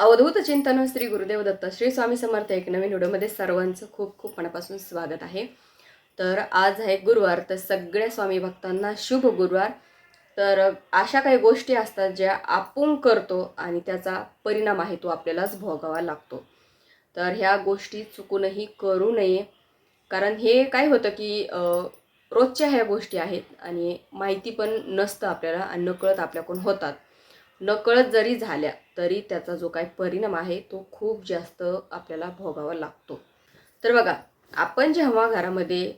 अवधूत चिंतन श्री गुरुदेव दत्त श्री स्वामी समर्थ एक नवीन व्हिडिओमध्ये सर्वांचं खूप खूप मनापासून स्वागत आहे. तर आज आहे गुरुवार तर सगळ्या स्वामी भक्तांना शुभ गुरुवार. तर अशा काही गोष्टी असतात ज्या आपण करतो आणि त्याचा परिणाम आहे तो आपल्यालाच भोगावा लागतो. तर ह्या गोष्टी चुकूनही करू नये. कारण हे काय होतं की रोजच्या ह्या गोष्टी आहेत आणि माहिती पण नसतं आपल्याला आणि नकळत आपल्याकडून होतात. नकळत जरी झाल्या तरी त्याचा जो काही परिणाम आहे तो खूप जास्त आपल्याला भोगावा लागतो. तर बघा आपण जेव्हा घरामध्ये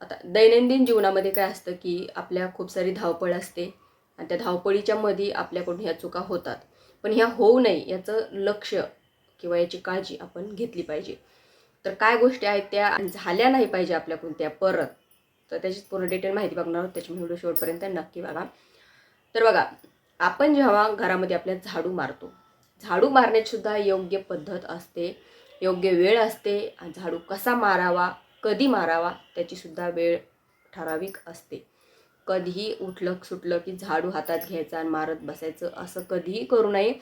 आता दैनंदिन जीवनामध्ये काय असतं की आपल्या खूप सारी धावपळ असते आणि त्या धावपळीच्या मध्ये आपल्याकडून ह्या चुका होतात. पण ह्या होऊ नये याचं लक्ष किंवा याची काळजी आपण घेतली पाहिजे. तर काय गोष्टी आहेत त्या झाल्या नाही पाहिजे आपल्याकडून त्या परत? तर त्याची पूर्ण डिटेल माहिती बघणार आहोत त्याच्यामुळे व्हिडिओ शेवटपर्यंत नक्की बघा. तर बघा आपण जेव्हा घरामध्ये आपल्या झाडू मारतो झाडू मारण्यातसुद्धा योग्य पद्धत असते योग्य वेळ असते आणि झाडू कसा मारावा कधी मारावा त्याचीसुद्धा वेळ ठराविक असते. कधीही उठलं सुटलं की झाडू हातात घ्यायचा आणि मारत बसायचं असं कधीही करू नये.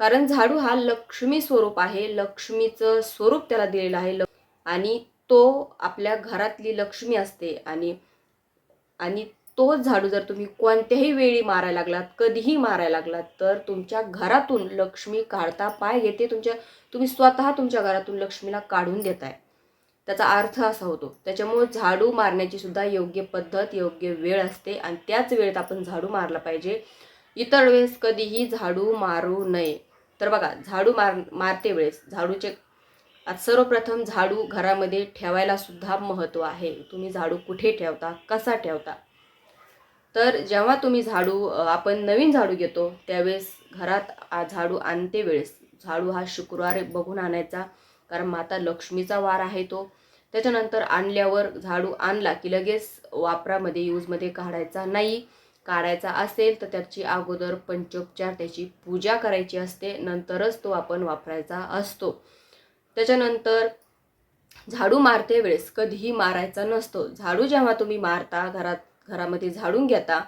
कारण झाडू हा लक्ष्मी स्वरूप आहे लक्ष्मीचं स्वरूप त्याला दिलेलं आहे. ल- आणि तो आपल्या घरातली लक्ष्मी असते आणि आणि तोच झाडू जर तुम्ही कोणत्याही वेळी मारायला लागलात कधीही मारायला लागलात तर तुमच्या घरातून लक्ष्मी काढता पाय घेते. तुमच्या तुम्ही स्वतः तुमच्या घरातून लक्ष्मीला काढून देताय. त्याचा अर्थ असा होतो. त्याच्यामुळे झाडू मारण्याची सुद्धा योग्य पद्धत योग्य वेळ असते आणि त्याच वेळेत आपण झाडू मारला पाहिजे. इतर वेळेस कधीही झाडू मारू नये. तर बघा झाडू मार मारते वेळेस झाडूचे आज सर्वप्रथम झाडू घरामध्ये ठेवायला सुद्धा महत्त्व आहे. तुम्ही झाडू कुठे ठेवता? कसा ठेवता? तर जेव्हा तुम्ही झाडू आपण नवीन झाडू घेतो त्यावेळेस घरात झाडू आणते वेळेस. झाडू हा शुक्रवार बघून आणायचा कारण माता लक्ष्मीचा वार आहे तो. त्याच्यानंतर आणल्यावर झाडू आणला की लगेच वापरामध्ये यूजमध्ये काढायचा नाही. काढायचा असेल तर त्याची अगोदर पंचोपचार त्याची पूजा करायची असते. नंतरच तो आपण वापरायचा असतो. त्याच्यानंतर झाडू मारते वेळेस. कधीही मारायचा नसतो. झाडू जेव्हा तुम्ही मारता घरात घरामध्ये झाडून घेता.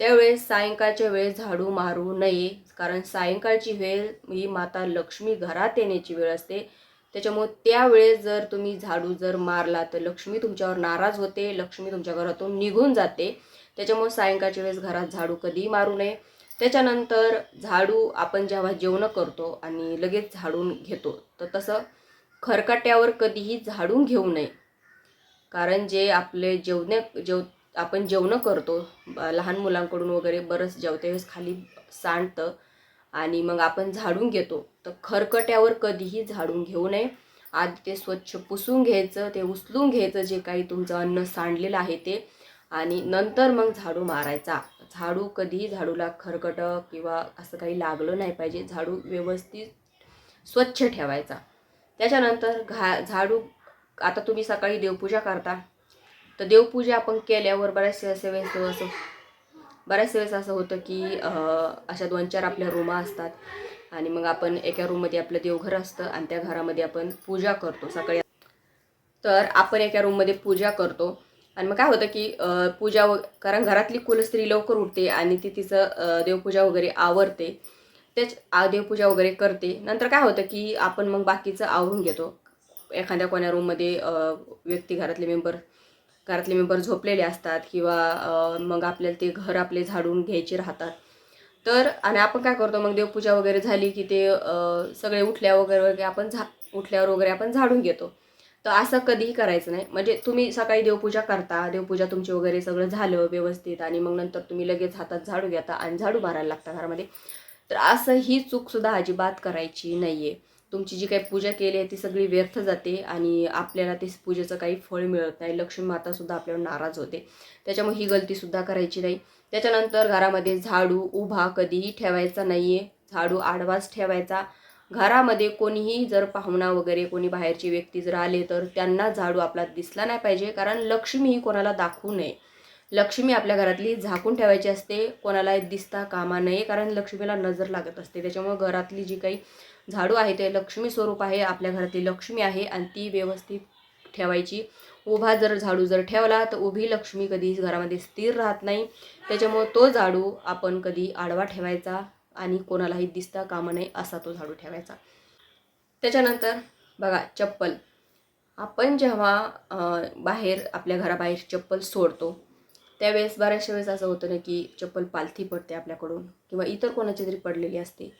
त्यावेळेस सायंकाळच्या वेळेस झाडू मारू नये कारण सायंकाळची वेळ ही माता लक्ष्मी घरात येण्याची वेळ असते. त्याच्यामुळे त्यावेळेस जर तुम्ही झाडू जर मारला तर लक्ष्मी तुमच्यावर नाराज होते लक्ष्मी तुमच्या घरातून निघून जाते. त्याच्यामुळे सायंकाळच्या वेळेस घरात झाडू कधीही मारू नये. त्याच्यानंतर झाडू आपण जेव्हा जेवणं करतो आणि लगेच झाडून घेतो तर तसं खरकाट्यावर कधीही झाडून घेऊ नये. कारण जे आपले जेवणे जेव आपण जेवणं करतो ब- लहान मुलांकडून वगैरे बरंच जेवतेवेळेस खाली सांडतं आणि मग आपण झाडून घेतो. तर खरकट्यावर कधीही झाडून घेऊ नये. आधी ते स्वच्छ पुसून घ्यायचं ते उचलून घ्यायचं जे काही तुमचं अन्न सांडलेलं आहे ते. आणि नंतर मग झाडू मारायचा. झाडू कधीही झाडूला खरकट किंवा असं काही लागलं नाही पाहिजे. झाडू व्यवस्थित स्वच्छ ठेवायचा. त्याच्यानंतर घा झाडू आता तुम्ही सकाळी देवपूजा करता. तर देवपूजा आपण केल्यावर बऱ्याचशा असे वेळेस असं बऱ्याचशा वेळेस असं होतं की अशा दोन चार आपल्या रूमा असतात. आणि मग आपण एका रूममध्ये आपलं देवघर असतं आणि त्या घरामध्ये आपण पूजा करतो सकाळी. तर आपण एका रूममध्ये पूजा करतो. आणि मग काय होतं की पूजा व कारण घरातली कुलस्त्री लवकर उठते आणि ती तिचं देवपूजा वगैरे आवरते. तेच देवपूजा वगैरे करते. नंतर काय होतं की आपण मग बाकीचं आवरून घेतो. एखाद्या कोण्या रूममध्ये व्यक्ती घरातले मेंबर घरातले मेंबर झोपलेले असतात किंवा मग आपल्याला ते घर आपले झाडून घ्यायचे राहतात. तर आणि आपण काय करतो मग देवपूजा वगैरे झाली की ते सगळे उठल्या वगैरे वगैरे आपण झा उठल्यावर वगैरे आपण झाडून घेतो. तर असं कधीही करायचं नाही. म्हणजे तुम्ही सकाळी देवपूजा करता देवपूजा तुमची वगैरे सगळं झालं व्यवस्थित आणि मग नंतर तुम्ही लगेच हातात झाडू घेता आणि झाडू मारायला लागता घरामध्ये. तर असं ही चूकसुद्धा अजिबात करायची नाही आहे तुमची जी काही पूजा केली आहे ती सगळी व्यर्थ जाते आणि आपल्याला ते पूजेचं काही फळ मिळत नाही. लक्ष्मी मातासुद्धा आपल्यावर नाराज होते. त्याच्यामुळे ही गलतीसुद्धा करायची नाही. त्याच्यानंतर घरामध्ये झाडू उभा कधीही ठेवायचा नाही आहे झाडू आडवाच ठेवायचा. घरामध्ये कोणीही जर पाहुणा वगैरे कोणी बाहेरची व्यक्ती जर आले तर त्यांना झाडू आपला दिसला नाही पाहिजे. कारण लक्ष्मी ही कोणाला दाखवू नये. लक्ष्मी आपल्या घरातली झाकून ठेवायची असते. कोणाला दिसता कामा नये कारण लक्ष्मीला नजर लागत असते. त्याच्यामुळे घरातली जी काही झाडू आहे ते लक्ष्मी स्वरूप आहे आपल्या घरातली लक्ष्मी आहे आणि ती व्यवस्थित ठेवायची. उभा जर झाडू जर ठेवला तर उभी लक्ष्मी कधी घरामध्ये स्थिर राहत नाही. त्याच्यामुळं तो झाडू आपण कधी आडवा ठेवायचा आणि कोणालाही दिसता कामा नये असा तो झाडू ठेवायचा. त्याच्यानंतर बघा चप्पल. आपण जेव्हा बाहेर आपल्या घराबाहेर चप्पल सोडतो त्यावेळेस बऱ्याचशा वेळेस असं होतं ना की चप्पल पालथी पडते आपल्याकडून किंवा इतर कोणाची तरी पडलेली असते.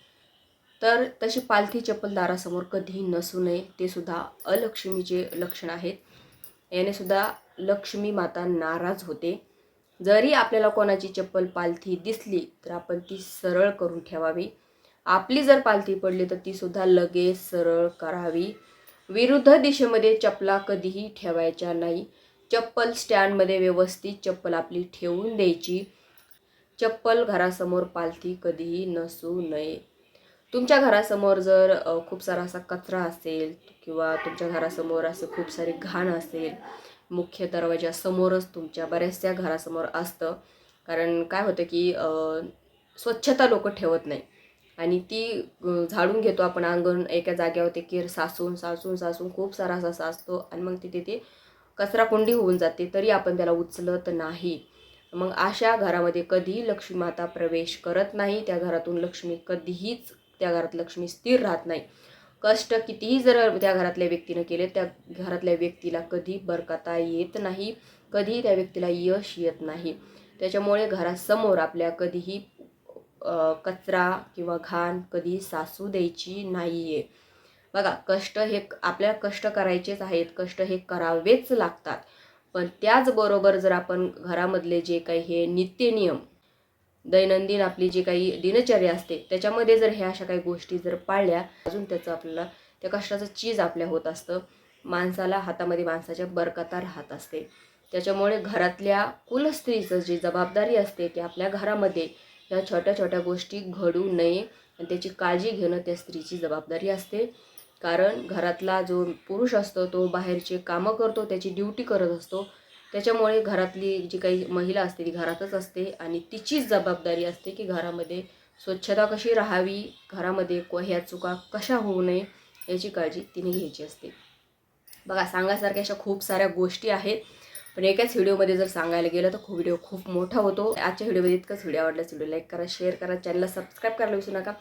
तर तशी पालथी चप्पल दारासमोर कधीही नसू नये ते सुद्धा अलक्ष्मीचे लक्षण आहेत. याने सुद्धा लक्ष्मी माता नाराज होते. जरी आपल्याला कोणाची चप्पल पालथी दिसली तर आपण ती सरळ करून ठेवावी. आपली जर पालथी पडली तर ती सुद्धा लगेच सरळ करावी. विरुद्ध दिशेमध्ये चपला कधीही ठेवायच्या नाही. चप्पल स्टँडमध्ये व्यवस्थित चप्पल आपली ठेवून द्यायची. चप्पल घरासमोर पालथी कधीही नसू नये. तुमच्या घरासमोर जर खूप सारा असा कचरा असेल किंवा तुमच्या घरासमोर असं खूप सारी घाण असेल मुख्य दरवाजासमोरच तुमच्या बऱ्याचशा घरासमोर असतं. कारण काय होतं की स्वच्छता लोक ठेवत नाही. आणि ती झाडून घेतो आपण अंगण एका जाग्यावरती की सासून सासून सासून खूप सारा असा साचतो आणि मग तिथे ते कचराकुंडी होऊन जाते तरी आपण त्याला उचलत नाही. मग अशा घरामध्ये कधीही लक्ष्मी माता प्रवेश करत नाही. त्या घरातून लक्ष्मी कधीहीच त्या घरात लक्ष्मी स्थिर राहत नाही. कष्ट कितीही जर त्या घरातल्या व्यक्तीनं केले त्या घरातल्या व्यक्तीला कधी बरकता येत नाही कधी त्या व्यक्तीला यश येत नाही. त्याच्यामुळे घरासमोर आपल्या कधीही कचरा किंवा घाण कधी सासू द्यायची नाही आहे बघा कष्ट हे आपल्याला कष्ट करायचेच आहेत कष्ट हे करावेच लागतात. पण त्याचबरोबर जर आपण घरामधले जे काही हे नित्यनियम दैनंदिन आपली जी काही दिनचर्या असते त्याच्यामध्ये जर ह्या अशा काही गोष्टी जर पाळल्या अजून त्याचं आपल्याला त्या कष्टाचं चीज आपल्या होत असतं. माणसाला हातामध्ये माणसाच्या बरकता राहत असते. त्याच्यामुळे घरातल्या कुलस्त्रीचं जी जबाबदारी असते की आपल्या घरामध्ये ह्या छोट्या छोट्या गोष्टी घडू नये आणि त्याची काळजी घेणं त्या स्त्रीची जबाबदारी असते. कारण घरातला जो पुरुष असतो तो बाहेरचे कामं करतो त्याची ड्युटी करत असतो. त्याच्यामुळे घरातली जी काही महिला असते ती घरातच असते आणि तिचीच जबाबदारी असते की घरामध्ये स्वच्छता कशी राहावी घरामध्ये को ह्या चुका कशा होऊ नये याची काळजी तिने घ्यायची असते. बघा सांगासारख्या अशा खूप साऱ्या गोष्टी आहेत. पण एकाच व्हिडिओमध्ये जर सांगायला गेलं तर खूप व्हिडिओ खूप मोठा होतो. आजच्या व्हिडिओमध्ये इतकंच व्हिडिओ आवडल्यास व्हिडिओ लाईक करा शेअर करा चॅनलला सबस्क्राईब करायला विसरू नका.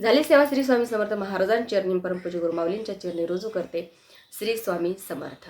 झाली सेवा श्री स्वामी समर्थ महाराजांच्या चरणी परमपूज्य माऊलींच्या चरणी रुजू करते. श्री स्वामी समर्थ.